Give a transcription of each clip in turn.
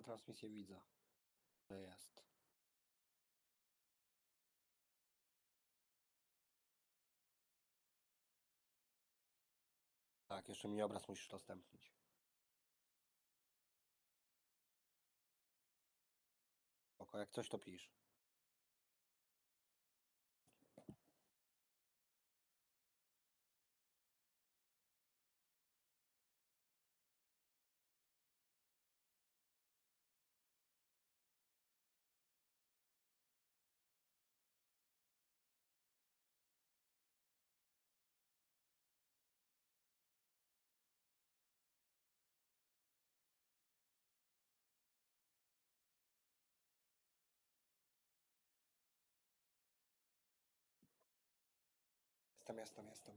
Ja transmisję widzę. Jest. Tak, jeszcze mi obraz musisz udostępnić. Oko, jak coś to pisz. Jestem, jestem, jestem.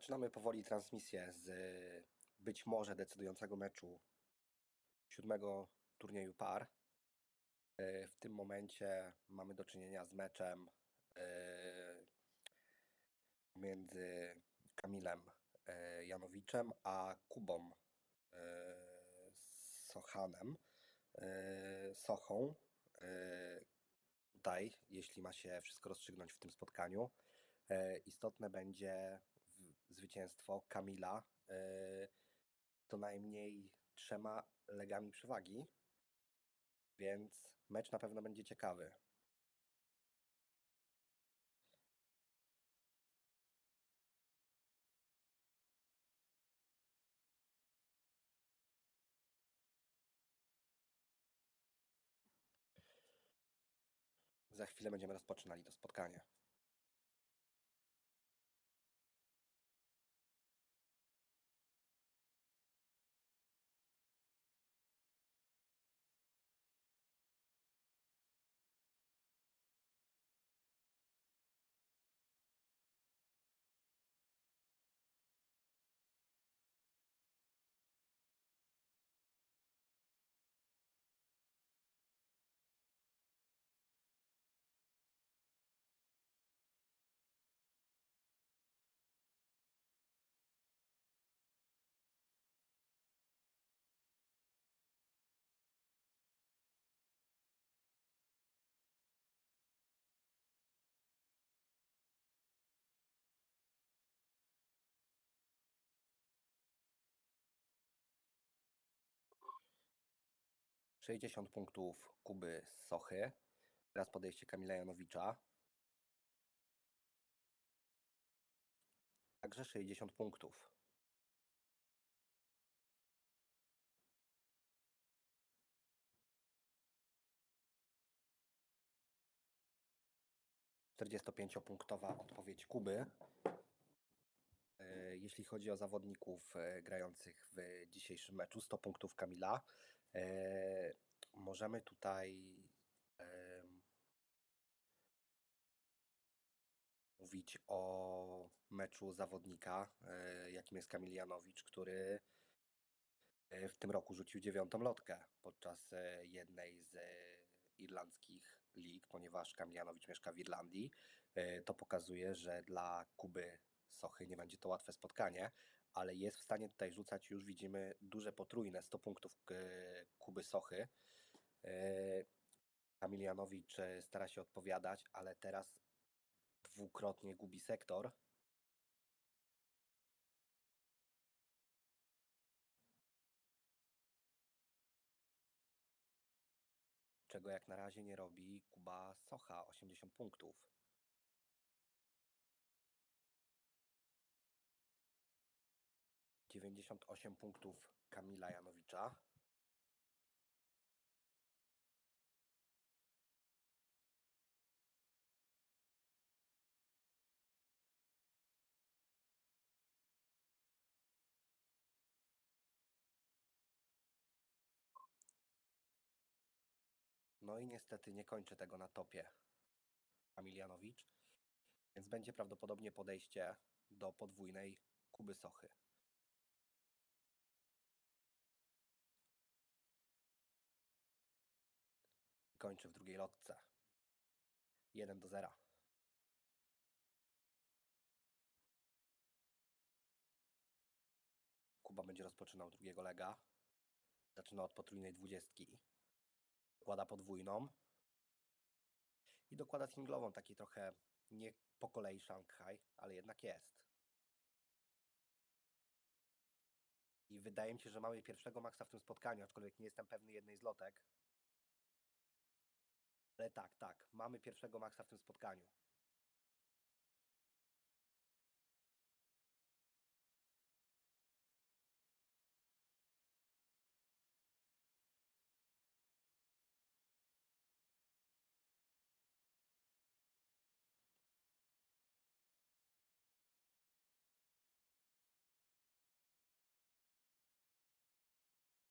Zaczynamy powoli transmisję z y, być może decydującego meczu siódmego turnieju par. Y, W tym momencie mamy do czynienia z meczem y, między Kamilem Janowiczem a Kubą Sochanem, Sochą. Tutaj, jeśli ma się wszystko rozstrzygnąć w tym spotkaniu, istotne będzie zwycięstwo Kamila y, co najmniej trzema legami przewagi, więc mecz na pewno będzie ciekawy. Za chwilę będziemy rozpoczynali to spotkanie. Sześćdziesiąt punktów Kuby z Sochy. Teraz podejście Kamila Janowicza. Także 60 punktów. Czterdziestopięciopunktowa odpowiedź Kuby. E, Jeśli chodzi o zawodników e, grających w dzisiejszym meczu, 100 punktów Kamila. E, Możemy tutaj mówić o meczu zawodnika, e, jakim jest Kamil Janowicz, który e, w tym roku rzucił dziewiątą lotkę podczas jednej z irlandzkich lig, ponieważ Kamil Janowicz mieszka w Irlandii. To pokazuje, że dla Kuby Sochy nie będzie to łatwe spotkanie, ale jest w stanie tutaj rzucać, już widzimy, duże potrójne 100 punktów e, Kuby Sochy. E, Kamilianowicz stara się odpowiadać, ale teraz dwukrotnie gubi sektor. Czego jak na razie nie robi Kuba Socha, 80 punktów. Dziewięćdziesiąt osiem punktów Kamila Janowicza. No i niestety nie kończy tego na topie Kamil Janowicz, więc będzie prawdopodobnie podejście do podwójnej Kuby Sochy. Kończy w drugiej lotce. 1 do 0. Kuba będzie rozpoczynał drugiego lega. Zaczyna od potrójnej dwudziestki. Dokłada podwójną. I dokłada singlową, taki trochę nie po kolei Shanghai, ale jednak jest. I wydaje mi się, że mamy pierwszego maksa w tym spotkaniu, aczkolwiek nie jestem pewny jednej z lotek. Ale tak, tak, mamy pierwszego maksa w tym spotkaniu.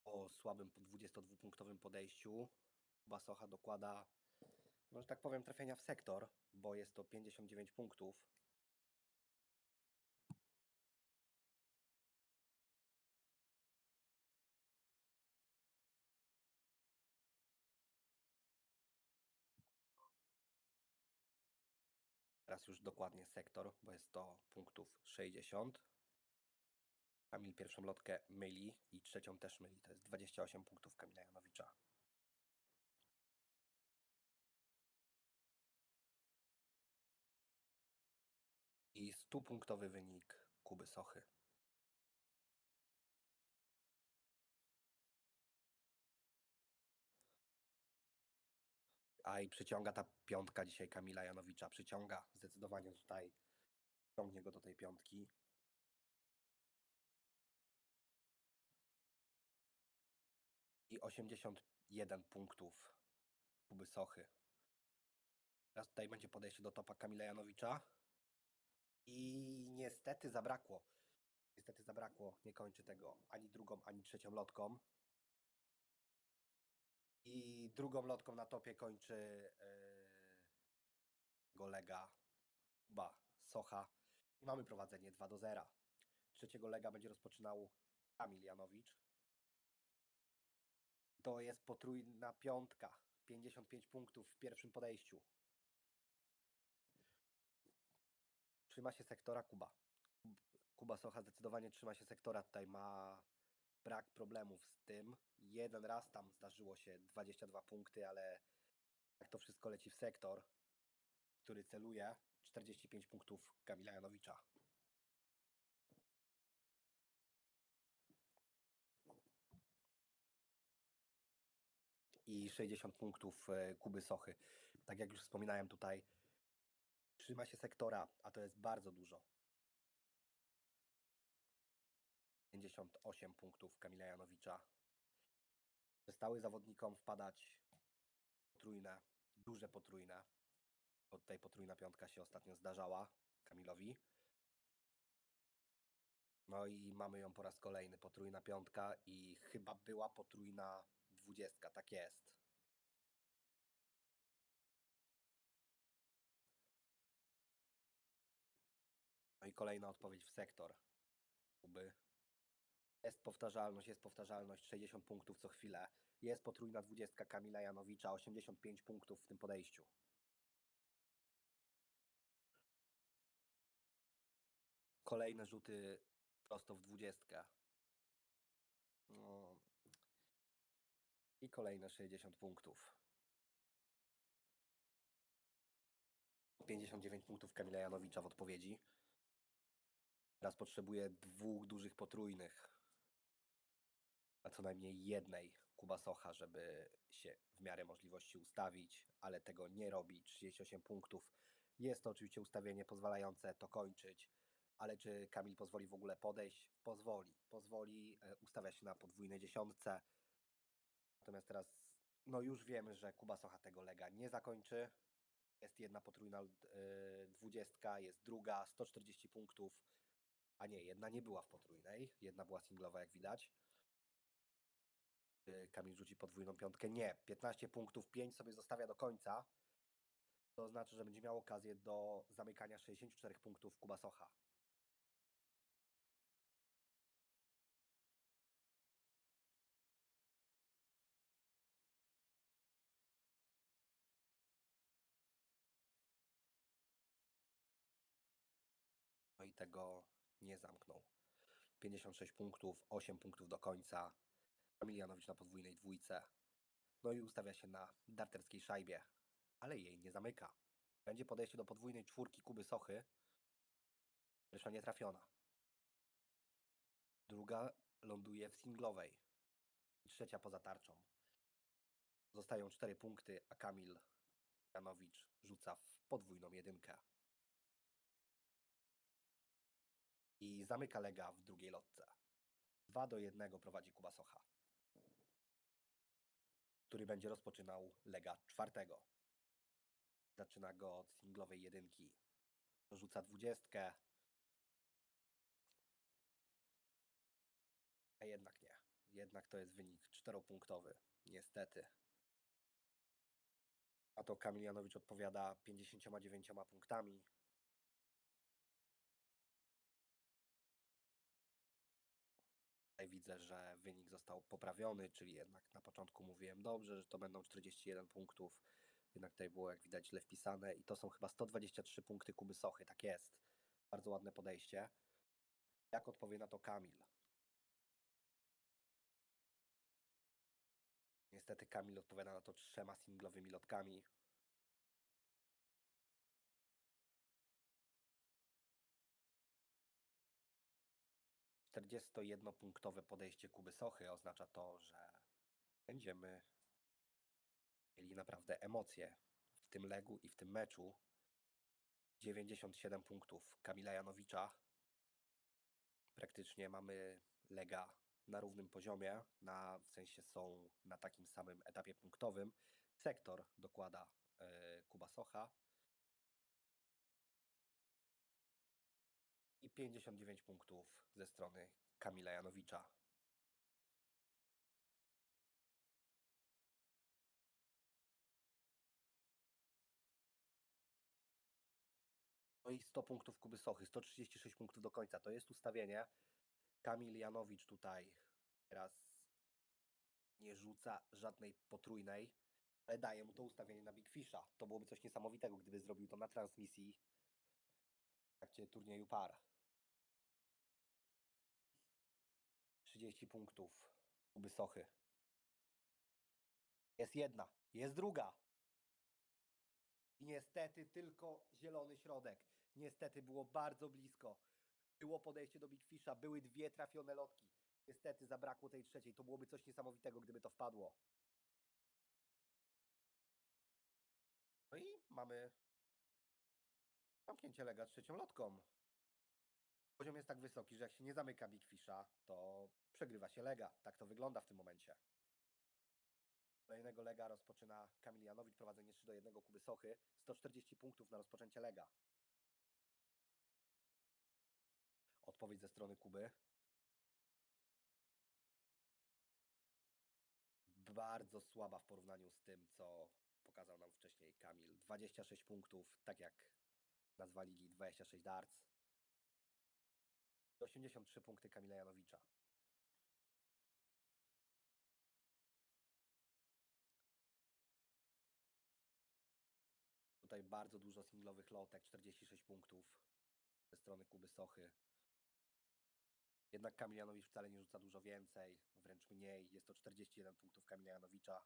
Po słabym 22-punktowym podejściu Kuba Socha dokłada, no że tak powiem, trafienia w sektor, bo jest to 59 punktów. Teraz już dokładnie sektor, bo jest to punktów 60. Kamil pierwszą lotkę myli i trzecią też myli. To jest 28 punktów Kamila Janowicza. I 100-punktowy wynik Kuby Sochy. A i przyciąga ta piątka dzisiaj Kamila Janowicza. Przyciąga zdecydowanie tutaj. Ciągnie go do tej piątki. I 81 punktów Kuby Sochy. Teraz tutaj będzie podejście do topa Kamila Janowicza. I niestety zabrakło. Niestety zabrakło. Nie kończy tego ani drugą, ani trzecią lotką. I drugą lotką na topie kończy yy, golega Kuba Socha. I mamy prowadzenie 2 do 0. Trzeciego lega będzie rozpoczynał Kamil Janowicz. To jest potrójna piątka. 55 punktów w pierwszym podejściu. Trzyma się sektora Kuba. Kuba Socha zdecydowanie trzyma się sektora. Tutaj ma brak problemów z tym. Jeden raz tam zdarzyło się 22 punkty, ale jak to wszystko leci w sektor, który celuje 45 punktów Kamila Janowicza. I 60 punktów e, Kuby Sochy. Tak jak już wspominałem tutaj, trzyma się sektora, a to jest bardzo dużo. 58 punktów Kamila Janowicza. Przestały zawodnikom wpadać potrójne, duże potrójne. Bo tutaj potrójna piątka się ostatnio zdarzała Kamilowi. No i mamy ją po raz kolejny, potrójna piątka i chyba była potrójna dwudziestka, tak jest. Kolejna odpowiedź w sektor. Kuby. Jest powtarzalność, jest powtarzalność, 60 punktów co chwilę. Jest potrójna dwudziestka Kamila Janowicza, 85 punktów w tym podejściu. Kolejne rzuty prosto w dwudziestkę. No. I kolejne 60 punktów. 59 punktów Kamila Janowicza w odpowiedzi. Teraz potrzebuje dwóch dużych potrójnych. A co najmniej jednej Kuba Socha, żeby się w miarę możliwości ustawić, ale tego nie robi. 38 punktów. Jest to oczywiście ustawienie pozwalające to kończyć, ale czy Kamil pozwoli w ogóle podejść? Pozwoli. Pozwoli, e, ustawia się na podwójnej dziesiątce. Natomiast teraz, no już wiemy, że Kuba Socha tego lega nie zakończy. Jest jedna potrójna y, dwudziestka, jest druga, 140 punktów. A nie, jedna nie była w potrójnej, jedna była singlowa, jak widać. Y, Kamil rzuci podwójną piątkę. Nie, 15 punktów, 5 sobie zostawia do końca. To znaczy, że będzie miał okazję do zamykania 64 punktów Kuba Socha. No i tego nie zamknął. 56 punktów, 8 punktów do końca. Emilianowicz na podwójnej dwójce. No i ustawia się na darterskiej szajbie, ale jej nie zamyka. Będzie podejście do podwójnej czwórki Kuby Sochy. Pierwsza nie trafiona. Druga ląduje w singlowej. Trzecia poza tarczą. Zostają 4 punkty, a Kamil Janowicz rzuca w podwójną jedynkę. I zamyka Lega w drugiej lotce. 2 do 1 prowadzi Kuba Socha, który będzie rozpoczynał Lega czwartego. Zaczyna go od singlowej jedynki. Rzuca dwudziestkę. A jednak nie. Jednak to jest wynik czteropunktowy. Niestety. A to Kamil Janowicz odpowiada 59 punktami. Widzę, że wynik został poprawiony, czyli jednak na początku mówiłem dobrze, że to będą 41 punktów. Jednak tutaj było, jak widać, źle wpisane i to są chyba 123 punkty Kuby Sochy. Tak jest. Bardzo ładne podejście. Jak odpowie na to Kamil? Niestety Kamil odpowiada na to trzema singlowymi lotkami. 41-punktowe podejście Kuby Sochy oznacza to, że będziemy mieli naprawdę emocje w tym legu i w tym meczu. 97 punktów Kamila Janowicza. Praktycznie mamy lega na równym poziomie, na, w sensie są na takim samym etapie punktowym. Sektor dokłada y, Kuba Socha. 59 punktów ze strony Kamila Janowicza. No i 100 punktów Kuby Sochy, 136 punktów do końca. To jest ustawienie. Kamil Janowicz tutaj teraz nie rzuca żadnej potrójnej, ale daje mu to ustawienie na Big Fisha. To byłoby coś niesamowitego, gdyby zrobił to na transmisji w trakcie turnieju par. 30 punktów Kuby Sochy. Jest jedna, jest druga. I niestety tylko zielony środek. Niestety było bardzo blisko. Było podejście do Big Fisha, były dwie trafione lotki. Niestety zabrakło tej trzeciej. To byłoby coś niesamowitego, gdyby to wpadło. No i mamy zamknięcie lega trzecią lotką. Poziom jest tak wysoki, że jak się nie zamyka Big Fisha, to przegrywa się lega. Tak to wygląda w tym momencie. Kolejnego lega rozpoczyna Kamil Janowicz, prowadzenie 3 do 1 Kuby Sochy. 140 punktów na rozpoczęcie lega. Odpowiedź ze strony Kuby. Bardzo słaba w porównaniu z tym, co pokazał nam wcześniej Kamil. 26 punktów, tak jak nazwali ligi 26 darts. 83 punkty Kamila Janowicza. Tutaj bardzo dużo singlowych lotek, 46 punktów ze strony Kuby Sochy. Jednak Kamil Janowicz wcale nie rzuca dużo więcej, wręcz mniej. Jest to 41 punktów Kamila Janowicza,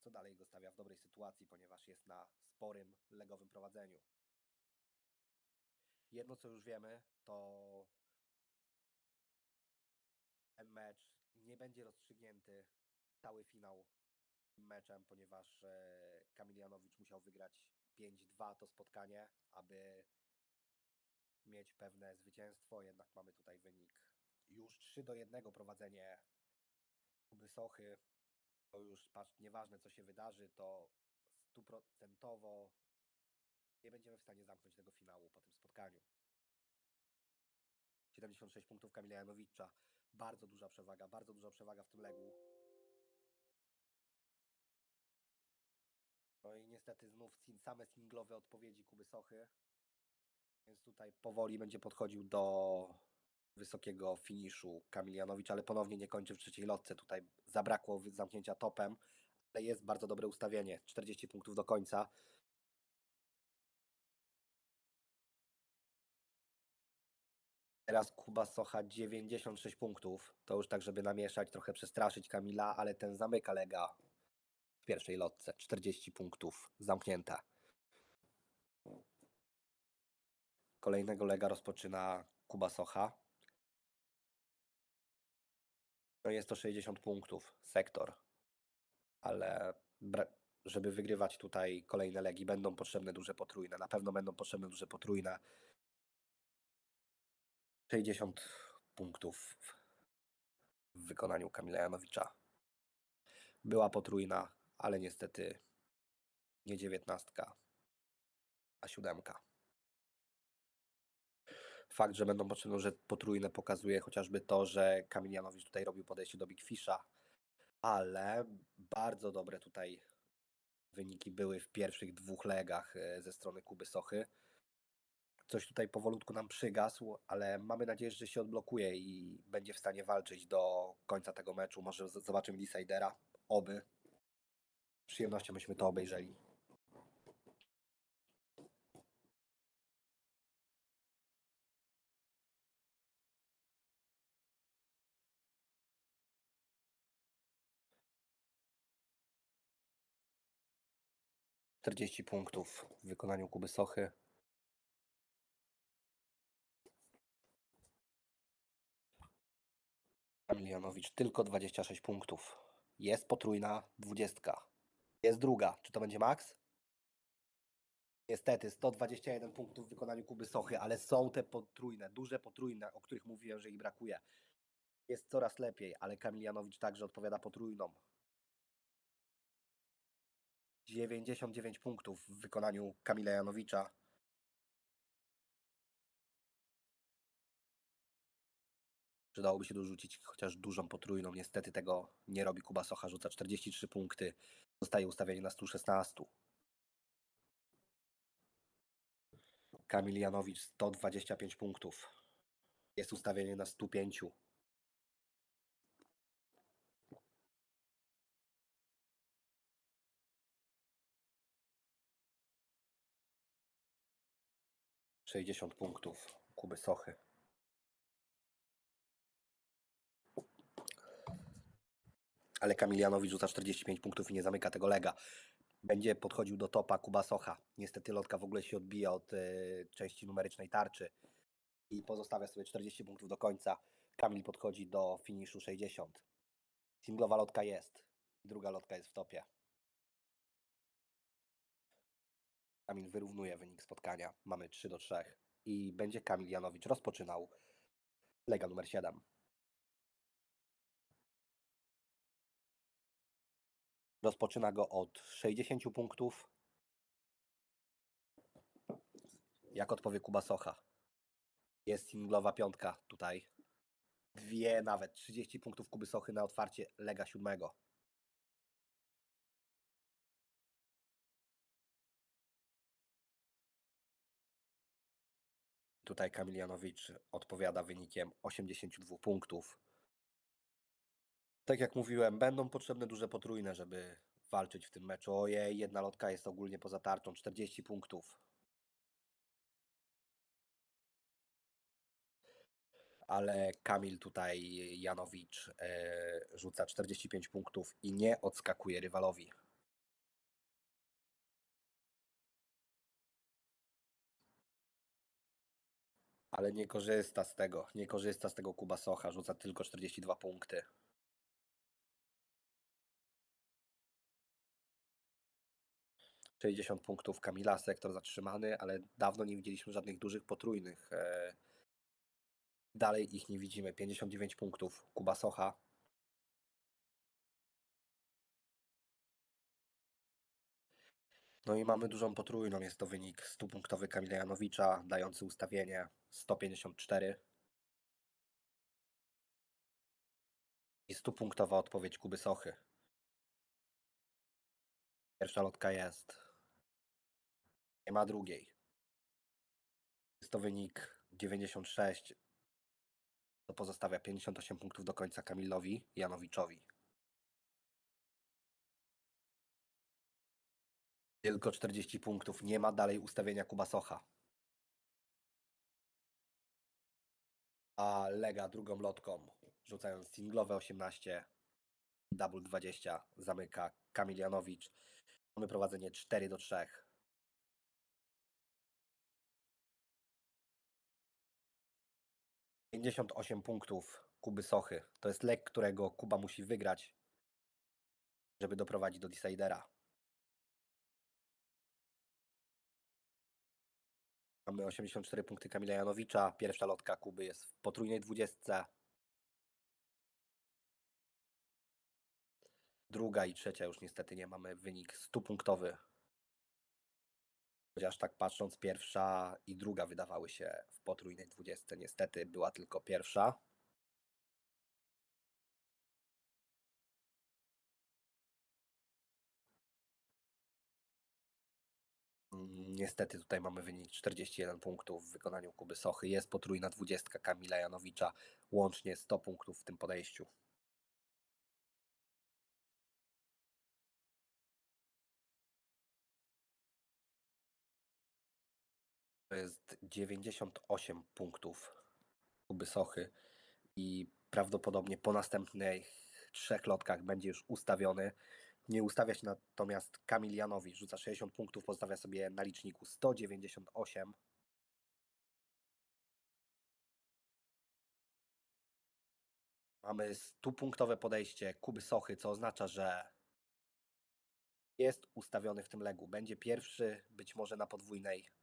co dalej go stawia w dobrej sytuacji, ponieważ jest na sporym, legowym prowadzeniu. Jedno, co już wiemy, to ten mecz nie będzie rozstrzygnięty cały finał meczem, ponieważ e, Kamilianowicz musiał wygrać 5-2 to spotkanie, aby mieć pewne zwycięstwo. Jednak mamy tutaj wynik już 3 do 1 prowadzenie Kuby Sochy. To już patrz, nieważne co się wydarzy, to stuprocentowo nie będziemy w stanie zamknąć tego finału po tym spotkaniu. 76 punktów Kamila Janowicza. Bardzo duża przewaga, bardzo duża przewaga w tym legu. No i niestety znów same singlowe odpowiedzi Kuby Sochy. Więc tutaj powoli będzie podchodził do wysokiego finiszu Kamil Janowicz, ale ponownie nie kończy w trzeciej lotce. Tutaj zabrakło zamknięcia topem, ale jest bardzo dobre ustawienie. 40 punktów do końca. Teraz Kuba Socha 96 punktów. To już tak, żeby namieszać, trochę przestraszyć Kamila, ale ten zamyka lega w pierwszej lotce. 40 punktów zamknięte. Kolejnego lega rozpoczyna Kuba Socha. No jest to 60 punktów, sektor. Ale żeby wygrywać tutaj kolejne legi, będą potrzebne duże potrójne. Na pewno będą potrzebne duże potrójne. 60 punktów w wykonaniu Kamila Janowicza. Była potrójna, ale niestety nie dziewiętnastka, a siódemka. Fakt, że będą potrzebne duże potrójne pokazuje chociażby to, że Kamil Janowicz tutaj robił podejście do Big Fisha, ale bardzo dobre tutaj wyniki były w pierwszych dwóch legach e, ze strony Kuby Sochy. Coś tutaj powolutku nam przygasł, ale mamy nadzieję, że się odblokuje i będzie w stanie walczyć do końca tego meczu. Może zobaczymy Decidera. Oby. Z przyjemnością byśmy to obejrzeli. Czterdzieści punktów w wykonaniu Kuby Sochy. Kamil Janowicz tylko 26 punktów. Jest potrójna dwudziestka. Jest druga. Czy to będzie max? Niestety 121 punktów w wykonaniu Kuby Sochy, ale są te potrójne, duże potrójne, o których mówiłem, że ich brakuje. Jest coraz lepiej, ale Kamil Janowicz także odpowiada potrójną. 99 punktów w wykonaniu Kamila Janowicza. Przydałoby się dorzucić chociaż dużą potrójną. Niestety tego nie robi Kuba Socha. Rzuca 43 punkty. Zostaje ustawienie na 116. Kamil Janowicz 125 punktów. Jest ustawienie na 105. Sześćdziesiąt punktów Kuby Sochy. Ale Kamil Janowicz rzuca 45 punktów i nie zamyka tego lega. Będzie podchodził do topa Kuba Socha. Niestety lotka w ogóle się odbija od e, części numerycznej tarczy i pozostawia sobie 40 punktów do końca. Kamil podchodzi do finiszu 60. Singlowa lotka jest. Druga lotka jest w topie. Kamil wyrównuje wynik spotkania. Mamy 3 do 3. I będzie Kamil Janowicz rozpoczynał lega numer 7. Rozpoczyna go od 60 punktów. Jak odpowie Kuba Socha? Jest singlowa piątka tutaj. Dwie nawet. 30 punktów Kuby Sochy na otwarcie lega siódmego. Tutaj Kamil Janowicz odpowiada wynikiem 82 punktów. Tak jak mówiłem, będą potrzebne duże potrójne, żeby walczyć w tym meczu. Ojej, jedna lotka jest ogólnie poza tarczą, 40 punktów. Ale Kamil tutaj, Janowicz, e, rzuca 45 punktów i nie odskakuje rywalowi. Ale nie korzysta z tego, nie korzysta z tego Kuba Socha, rzuca tylko 42 punkty. 60 punktów Kamila, sektor zatrzymany, ale dawno nie widzieliśmy żadnych dużych potrójnych. E, Dalej ich nie widzimy. 59 punktów Kuba Socha. No i mamy dużą potrójną. Jest to wynik 100-punktowy Kamila Janowicza, dający ustawienie 154. I 100-punktowa odpowiedź Kuby Sochy. Pierwsza lotka jest. Nie ma drugiej. Jest to wynik 96. To pozostawia 58 punktów do końca Kamilowi Janowiczowi. Tylko 40 punktów. Nie ma dalej ustawienia Kuba Socha. A Lega drugą lotką, rzucając singlowe 18, double 20, zamyka Kamil Janowicz. Mamy prowadzenie 4 do 3. Pięćdziesiąt osiem punktów Kuby Sochy. To jest lek, którego Kuba musi wygrać, żeby doprowadzić do decidera. Mamy 84 punkty Kamila Janowicza. Pierwsza lotka Kuby jest w potrójnej dwudziestce. Druga i trzecia już niestety nie mamy wynik 100-punktowy. Chociaż tak patrząc, pierwsza i druga wydawały się w potrójnej dwudziestce. Niestety była tylko pierwsza. Mm, Niestety tutaj mamy wynik 41 punktów w wykonaniu Kuby Sochy. Jest potrójna dwudziestka Kamila Janowicza. Łącznie 100 punktów w tym podejściu. To jest 98 punktów Kuby Sochy i prawdopodobnie po następnych trzech lotkach będzie już ustawiony. Nie ustawia się natomiast Kamil Janowicz, rzuca 60 punktów, pozostawia sobie na liczniku 198. Mamy 100-punktowe podejście Kuby Sochy, co oznacza, że jest ustawiony w tym legu. Będzie pierwszy, być może na podwójnej,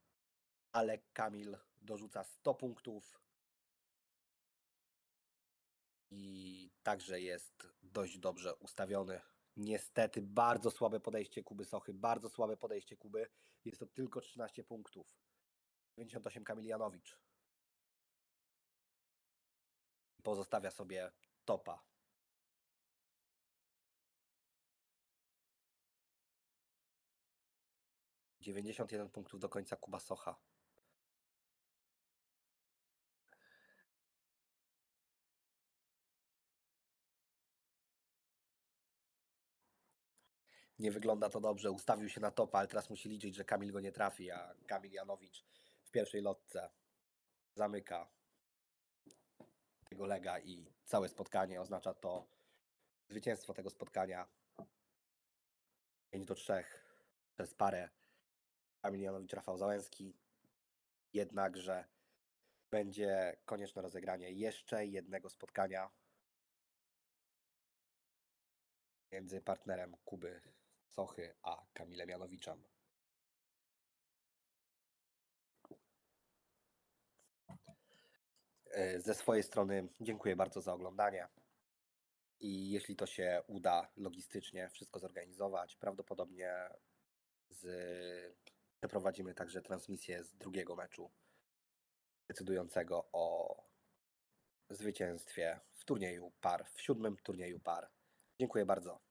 ale Kamil dorzuca 100 punktów i także jest dość dobrze ustawiony. Niestety bardzo słabe podejście Kuby Sochy, bardzo słabe podejście Kuby. Jest to tylko 13 punktów. 98 Kamil Janowicz. Pozostawia sobie topa. Dziewięćdziesiąt jeden punktów do końca Kuba Socha. Nie wygląda to dobrze. Ustawił się na topa, ale teraz musi liczyć, że Kamil go nie trafi, a Kamil Janowicz w pierwszej lotce zamyka tego lega i całe spotkanie. Oznacza to zwycięstwo tego spotkania 5 do 3 przez parę Kamil Janowicz, Rafał Załęski. Jednakże będzie konieczne rozegranie jeszcze jednego spotkania między partnerem Kuby Sochy a Kamilem Janowiczem. Ze swojej strony dziękuję bardzo za oglądanie. I jeśli to się uda logistycznie wszystko zorganizować, prawdopodobnie z... przeprowadzimy także transmisję z drugiego meczu decydującego o zwycięstwie w turnieju par, w siódmym turnieju par. Dziękuję bardzo.